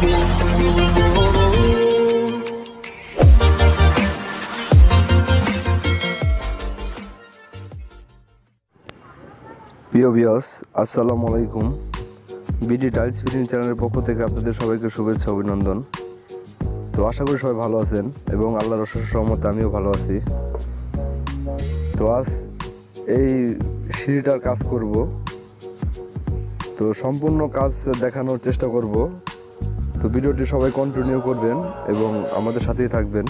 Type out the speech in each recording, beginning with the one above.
প্রিয় আসসালামু আলাইকুম। বিডি টাইলস ফিটিং চ্যানেলের পক্ষ থেকে আপনাদের সবাইকে শুভেচ্ছা অভিনন্দন। তো আশা করি সবাই ভালো আছেন এবং আল্লাহর অশেষ আমিও ভালো আছি। তো আজ এই সিঁড়িটার কাজ করব। তো সম্পূর্ণ কাজ দেখানোর চেষ্টা করব। তো ভিডিওটি সবাই কন্টিনিউ করবেন এবং আমাদের সাথেই থাকবেন।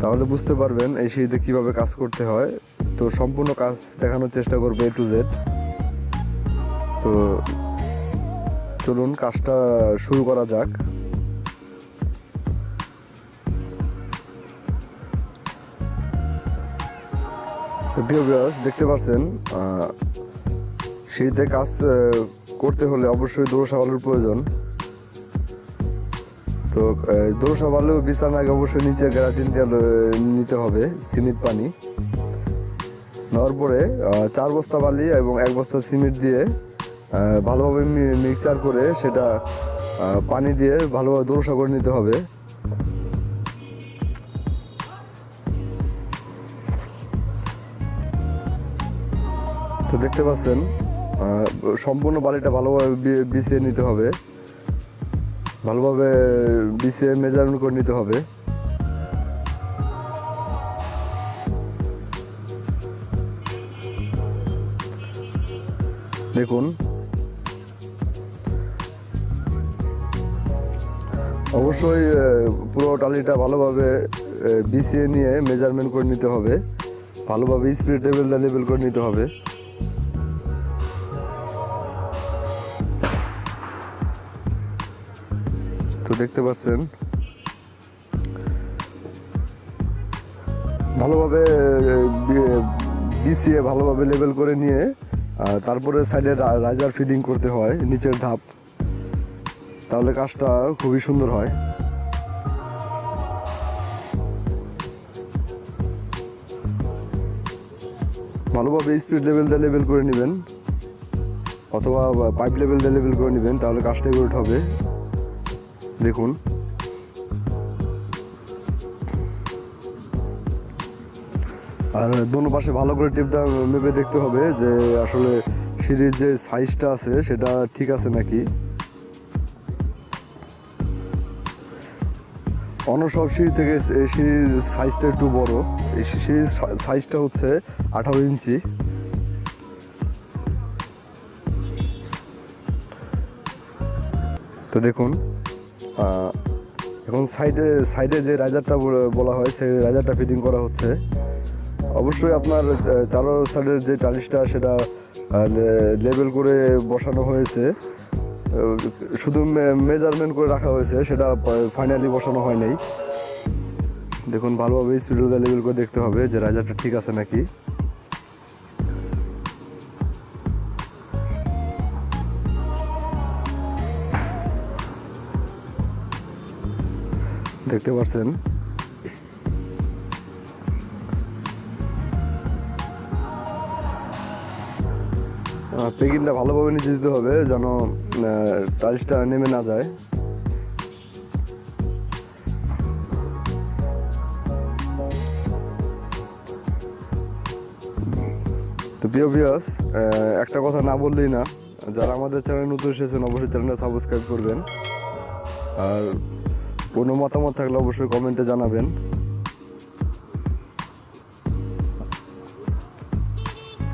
তাহলে বুঝতে পারবেন এই সিঁড়িতে কীভাবে কাজ করতে হয়। তো সম্পূর্ণ কাজ দেখানোর চেষ্টা করবে এ টু জেড তো চলুন কাজটা শুরু করা যাক। তো দেখতে পাচ্ছেন সিঁড়িতে কাজ করতে হলে অবশ্যই দোরসা বালুর প্রয়োজন। তো দোরসা বালু বিছানা অবশ্যই নিচে গ্যারাটিন দিয়ে নিতে হবে, সিমেন্ট পানি। নেওয়ার পরে চার বস্তা বালি এবং এক বস্তা সিমেন্ট দিয়ে ভালোভাবে মিক্সচার করে সেটা পানি দিয়ে ভালোভাবে দোরসা করে নিতে হবে। তো দেখতে পাচ্ছেন সম্পূর্ণ বালিটা ভালোভাবে বিছিয়ে নিতে হবে। ভালোভাবে বিছিয়ে মেজারমেন্ট করে নিতে হবে। দেখুন। অবশ্যই পুরো টালিটা ভালোভাবে বিছিয়ে নিয়ে মেজারমেন্ট করে নিতে হবে। ভালোভাবে স্পিড লেভেলটা লেভেল করে নিতে হবে। তো দেখতে পাচ্ছেন। ভালোভাবে আহ, বি- বিছিয়ে ভালোভাবে লেবেল করে নিয়ে তারপরে সাইডে রাইজার ফিডিং করতে হয় নিচের ধাপ। তাহলে কাজটা খুবই সুন্দর হয়। ভালোভাবে স্পিড লেভেল দিয়ে লেভেল করে নেবেন। অথবা পাইপ লেভেল দিয়ে লেভেল করে নেবেন তাহলে কাজটা এগুলো হবে। দেখুন। আর দোনো পাশে ভালো করে টিপটা মেপে দেখতে হবে যে আসলে সিঁড়ির যে সাইজটা আছে সেটা ঠিক আছে নাকি। অন্য সব সিঁড়ি থেকে এই সিঁড়ির সাইজটা একটু বড়। এই সিঁড়ির সাইজটা হচ্ছে আঠারো ইঞ্চি। তো দেখুন এখন সাইডে সাইডে যে রাইজারটা বলে- হয়, সেই রাইজারটা ফিটিং করা হচ্ছে। অবশ্যই আপনার চারো সাইডের যে টালিশটা, সেটা লেবেল করে বসানো হয়েছে। শুধু মেজারমেন্ট করে রাখা হয়েছে, সেটা ফাইনালি বসানো হয় নাই দেখুন, ভালোভাবে স্পিডটা লেবেল করে দেখতে হবে যে রাইজারটা ঠিক আছে নাকি। দেখতে পাচ্ছেন পেকিংটা ভালোভাবে নিচে দিতে হবে যেন টাইলসটা নেমে না যায়। তো প্রিয় বিয়াস একটা কথা না বললেই না, যারা আমাদের চ্যানেল নতুন এসেছেন, অবশ্যই চ্যানেলটা সাবস্ক্রাইব করবেন। আর কোনো মতামত থাকলে অবশ্যই কমেন্টে জানাবেন।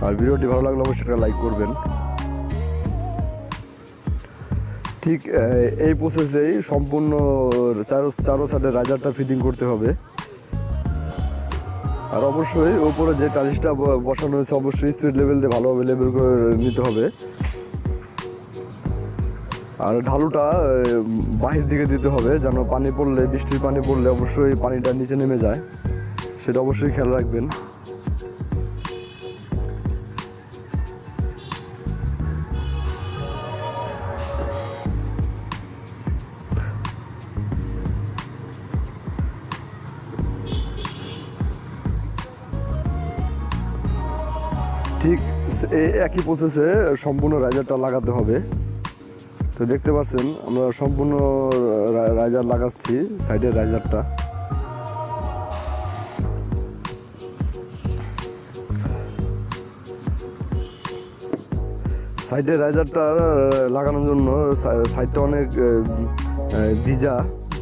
আর ভিডিওটি ভালো লাগলে অবশ্যই একটা লাইক করবেন। ঠিক এই প্রসেসেই সম্পূর্ণ চারো চারো সাইডের রাইজারটা ফিটিং করতে হবে। আর অবশ্যই ওপরে যে টালিশটা বসানো হয়েছে, অবশ্যই স্পিড লেভেল দিয়ে ভালোভাবে লেভেল করে নিতে হবে। আর ঢালুটা বাহির দিকে দিতে হবে, যেন পানি পড়লে, বৃষ্টির পানি পড়লে অবশ্যই পানিটা নিচে নেমে যায়। সেটা অবশ্যই খেয়াল রাখবেন। ঠিক একই প্রসেসে সম্পূর্ণ রাইজারটা লাগাতে হবে। তো দেখতে পাচ্ছেন, আমরা সম্পূর্ণ রাইজার লাগাচ্ছি, সাইডের রাইজারটা। সাইডের রাইজারটা লাগানোর জন্য সাইডটা অনেক ভিজা,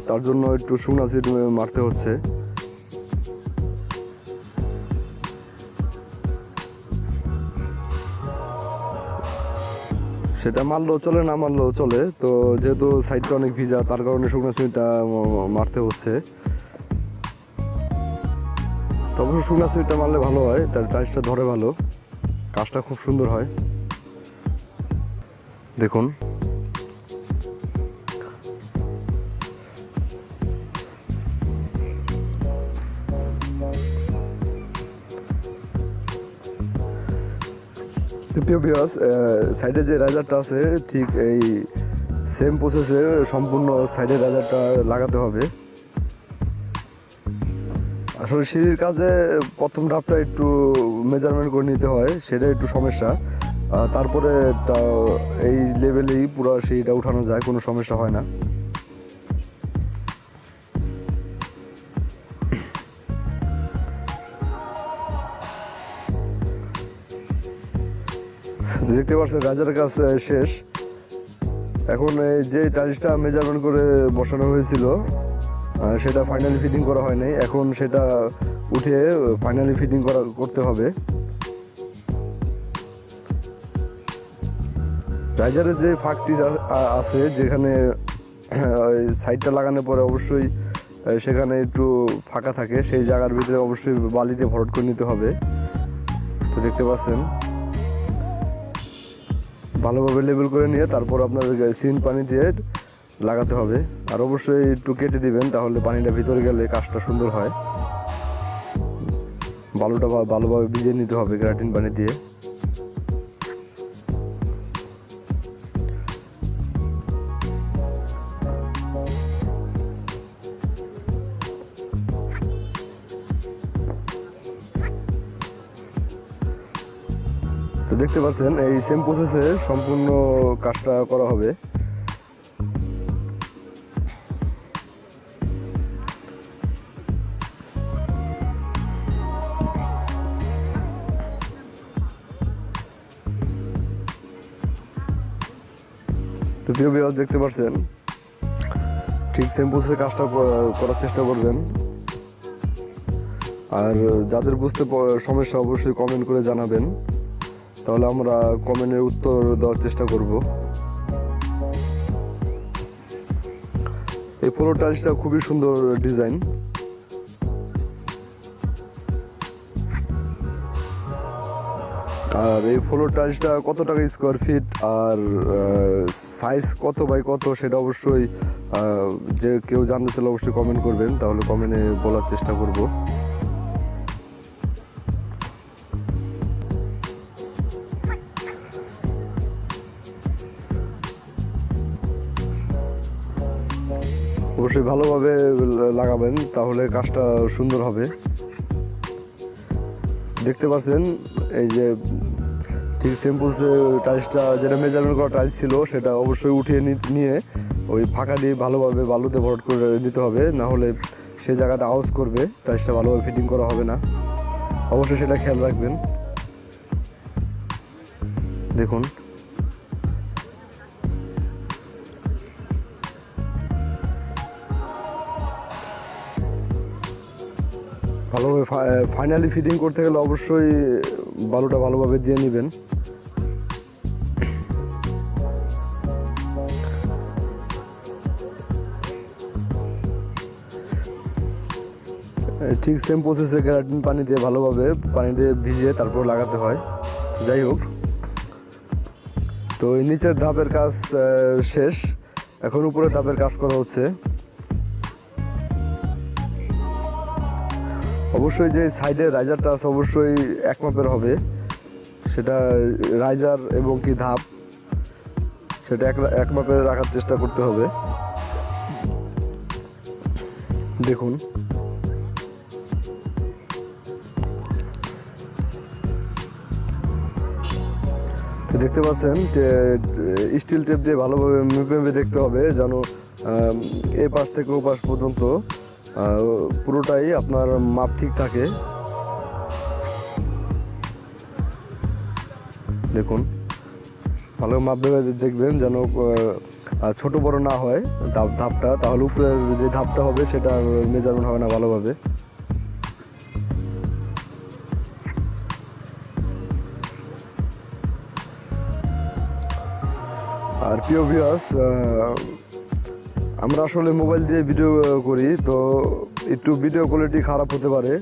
তার জন্য একটু শুকনা সিট মারতে হচ্ছে। সেটা মারলেও চলে, না মারলেও চলে। তো যেহেতু সাইডটা অনেক ভিজা, তার কারণে শুকনো সিমিটা মারতে হচ্ছে। তো অবশ্য শুকনো সিমেন্টটা মারলে ভালো হয়, তার টাইসটা ধরে ভালো। কাজটা খুব সুন্দর হয়। দেখুন। সাইডে যে রাজারটা আছে, ঠিক এই সেম প্রসেসে সম্পূর্ণ সাইডের রাইজারটা লাগাতে হবে। আসলে সিঁড়ির কাজে প্রথম ধাপটা একটু মেজারমেন্ট করে নিতে হয়, সেটা একটু সমস্যা। তারপরে এই লেভেলেই পুরো সিঁড়িটা উঠানো যায়, কোনো সমস্যা হয় না। দেখতে পাচ্ছেন রাজার কাজ শেষ। এখন যে টাইলসটা মেজারমেন্ট করে বসানো হয়েছিল সেটা ফাইনালি ফিটিং করা হয়নি এখন সেটা উঠে ফাইনালি ফিটিং করা করতে হবে। রাইজারের যে ফাঁকটি আছে, যেখানে সাইডটা লাগানোর পরে অবশ্যই সেখানে একটু ফাঁকা থাকে, সেই জায়গার ভিতরে অবশ্যই বালি দিয়ে ভরট করে নিতে হবে। তো দেখতে পাচ্ছেন। ভালোভাবে লেবেল করে নিয়ে তারপর আপনার সিন পানি দিয়ে লাগাতে হবে। আর অবশ্যই একটু কেটে দিবেন, তাহলে পানিটা ভিতরে গেলে কাজটা সুন্দর হয়। বালুটা ভালোভাবে ভিজিয়ে নিতে হবে গ্রাটিন পানি দিয়ে। দেখতে পাচ্ছেন, এই সেম প্রসেসে সম্পূর্ণ কাজটা করা হবে। তো প্রিয় বিভাগ দেখতে পাচ্ছেন, ঠিক সেম প্রসেসে কাজটা করার চেষ্টা করবেন। আর যাদের বুঝতে সমস্যা, অবশ্যই কমেন্ট করে জানাবেন। তাহলে আমরা কমেন্টের উত্তর দেওয়ার চেষ্টা করব। এই ফ্লোর টাইলসটা খুবই সুন্দর ডিজাইন আর এই ফ্লোর টাইলসটা কত টাকা স্কোয়ার ফিট আর সাইজ কত বাই কত সেটা অবশ্যই যে কেউ জানতে চাইলে অবশ্যই কমেন্ট করবেন, তাহলে কমেন্টে বলার চেষ্টা করব। অবশ্যই ভালোভাবে লাগাবেন, তাহলে কাজটা সুন্দর হবে। দেখতে পাচ্ছেন, এই যে ঠিক সিম্পলসে টাইলসটা যেটা মেজারমেন্ট করা টাইলস ছিল, সেটা অবশ্যই উঠিয়ে নিয়ে ওই ফাঁকা দিয়ে ভালোভাবে বালুতে ভরট করে নিতে হবে, না হলে সেই জায়গাটা আউজ করবে টাইলসটা ভালোভাবে ফিটিং করা হবে না। অবশ্যই সেটা খেয়াল রাখবেন। দেখুন ভালোভাবে ফাইনালি ফিটিং করতে গেলে অবশ্যই বালুটা ভালোভাবে দিয়ে নেবেন। ঠিক সেম প্রসেসে গ্যারাটিন পানি দিয়ে ভালোভাবে পানি দিয়ে ভিজিয়ে তারপর লাগাতে হয়। যাই হোক, তো নিচের ধাপের কাজ শেষ। এখন উপরে ধাপের কাজ করা হচ্ছে। অবশ্যই যে সাইডে রাইজারটা আছে অবশ্যই এক মাপের হবে। সেটা রাইজার এবং কি ধাপ, সেটা এক এক মাপের রাখার চেষ্টা করতে হবে। দেখুন। তো দেখতে পাচ্ছেন স্টিল টেপ দিয়ে ভালোভাবে মেপে দেখতে হবে যেন এ পাশ থেকে ও পাশ পর্যন্ত পুরোটাই আপনার মাপ ঠিক থাকে। দেখুন, ভালো মাপ ভেবে দেখবেন যেন ছোট বড় না হয় ধাপ, ধাপটা। তাহলে উপরে যে ধাপটা হবে, সেটা মেজারমেন্ট হবে না ভালোভাবে। আর প্রিয় ভিউয়ার্স আমরা আসলে মোবাইল দিয়ে ভিডিও করি, তো একটু ভিডিও কোয়ালিটি খারাপ হতে পারে।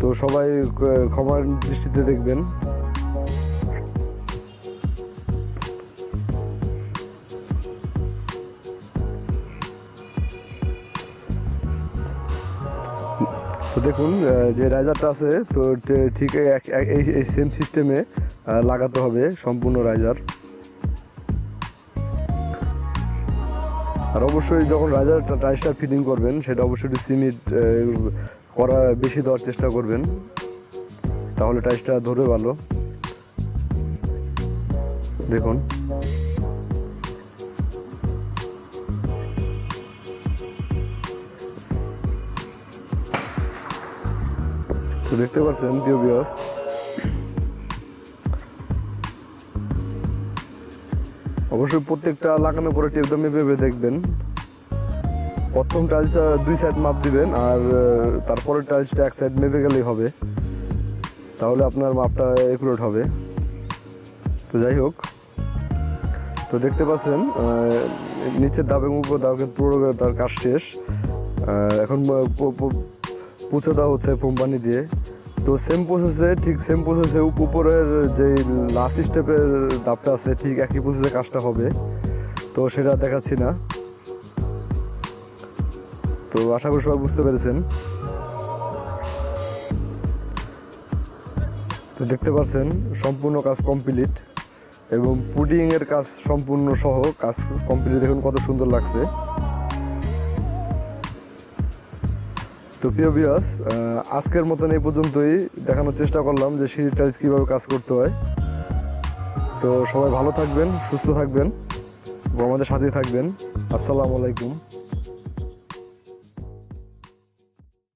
তো সবাই ক্ষমার দৃষ্টিতে দেখবেন। তো দেখুন যে রাইজারটা আছে, তো ঠিক এই সেম সিস্টেমে লাগাতে হবে সম্পূর্ণ রাইজার অবশ্যই যখন রাইজার টাইসটা ফিটিং করবেন, সেটা অবশ্যই সিমেন্ট করা বেশি দেওয়ার চেষ্টা করবেন। তাহলে টাইসটা ধরবে ভালো। দেখুন। তো দেখতে পাচ্ছেন, প্রিয় বিয়স অবশ্যই প্রত্যেকটা লাগানোর পরে টেপ দামে ভেবে দেখবেন। প্রথম টাইলসটা দুই সাইড মাপ দিবেন আর তারপরে টাইলসটা এক সাইড মেপে গেলেই হবে। তাহলে আপনার মাপটা একুরেট হবে। তো যাই হোক, তো দেখতে পাচ্ছেন নিচের দাব উপর দাব কিন্তু পুরো তার কাজ শেষ। এখন পুছে দেওয়া হচ্ছে কোম্পানি দিয়ে। তো সেম প্রসেসে ঠিক সেম প্রসেসে উপরের যে লাস্ট স্টেপের দাবটা আছে, ঠিক একই প্রসেসে কাজটা হবে। তো সেটা দেখাচ্ছি না। তো আশা করি সবাই বুঝতে পেরেছেন। তো দেখতে পাচ্ছেন, সম্পূর্ণ কাজ কমপ্লিট এবং পুডিংয়ের কাজ সম্পূর্ণ সহ কাজ কমপ্লিট দেখুন কত সুন্দর লাগছে। তো প্রিয় বিয়াস আজকের মতন এই পর্যন্তই। দেখানোর চেষ্টা করলাম যে সিঁড়ির টাইলস কীভাবে কাজ করতে হয়। তো সবাই ভালো থাকবেন, সুস্থ থাকবেন আমাদের সাথেই থাকবেন। আসসালামু আলাইকুম।